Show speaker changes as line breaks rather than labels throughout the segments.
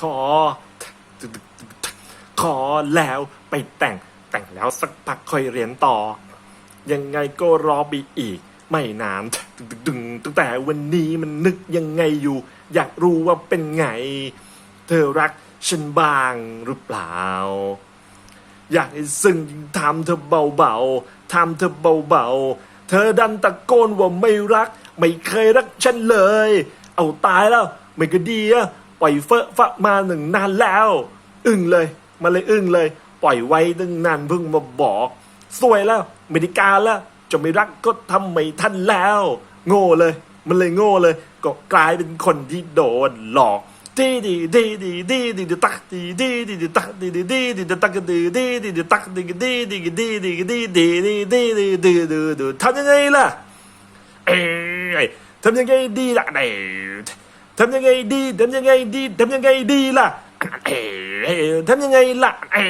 ขอ ขอแล้วไปแต่งแต่งแล้วสักพักค่อยเรียนต่อ ยังไงก็รอไปอีก ไม่นานดึงตั้งแต่วันนี้มันนึกยังไงอยู่ อยากรู้ว่าเป็นไง เธอรักฉันบ้างหรือเปล่า อยากให้ซึ่งทำเธอเบาๆทำเธอเบาๆ เธอดันตะโกนว่าไม่รัก ไม่เคยรักฉันเลย เอาตายแล้ว ไม่ก็ดีอะ ปล่อยเฟอะฟะมาหนึ่งนานแล้ว อึ้งเลยมาเลยอึ้งเลย ปล่อยไว้ตั้งนานเพิ่งมาบอกสวยแล้วไม่ได้กาแล้วจะไม่รักก็ทำไม่ทันแล้ว โง่เลย มันเลยโง่เลย ก็กลายเป็นคนที่โดนหลอกดีดีดีดีดีดีดีตักดีดีดีดีตักดีดีดีดีตักดีดีดีดีตักดีดีดีดีดีดีดีดีดีดีดีดีดีทำยังไงล่ะเอ้ยทำยังไงดีล่ะเอ้ย ทำยังไงดีทำยังไงดีทำยังไงดีล่ะเอ้ยทำยังไงล่ะเอ้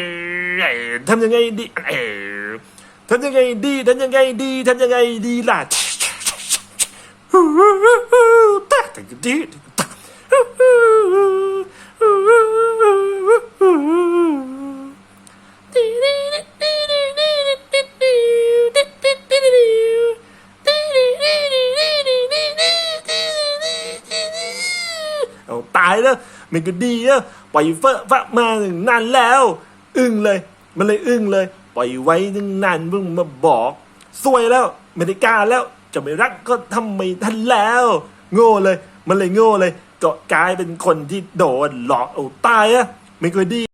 ยทำยังไงดีเอ้ยทำยังไงดีทำยังไงดีทำยังไงดีล่ะ เอาตายแล้วมันก็ดีอะปล่อยเฟอะฟะมาหนึ่งนานแล้ว อึ้งเลย มันเลยอึ้งเลย ปล่อยไว้ตั้งนานเพิ่งมาบอกสวยแล้วไม่ได้กล้าแล้วจะไม่รักก็ทำไม่ทันแล้ว โง่เลย มันเลยโง่เลยก็กลายเป็นคนที่โดนหลอกเอาตายอะไม่ค่อยดี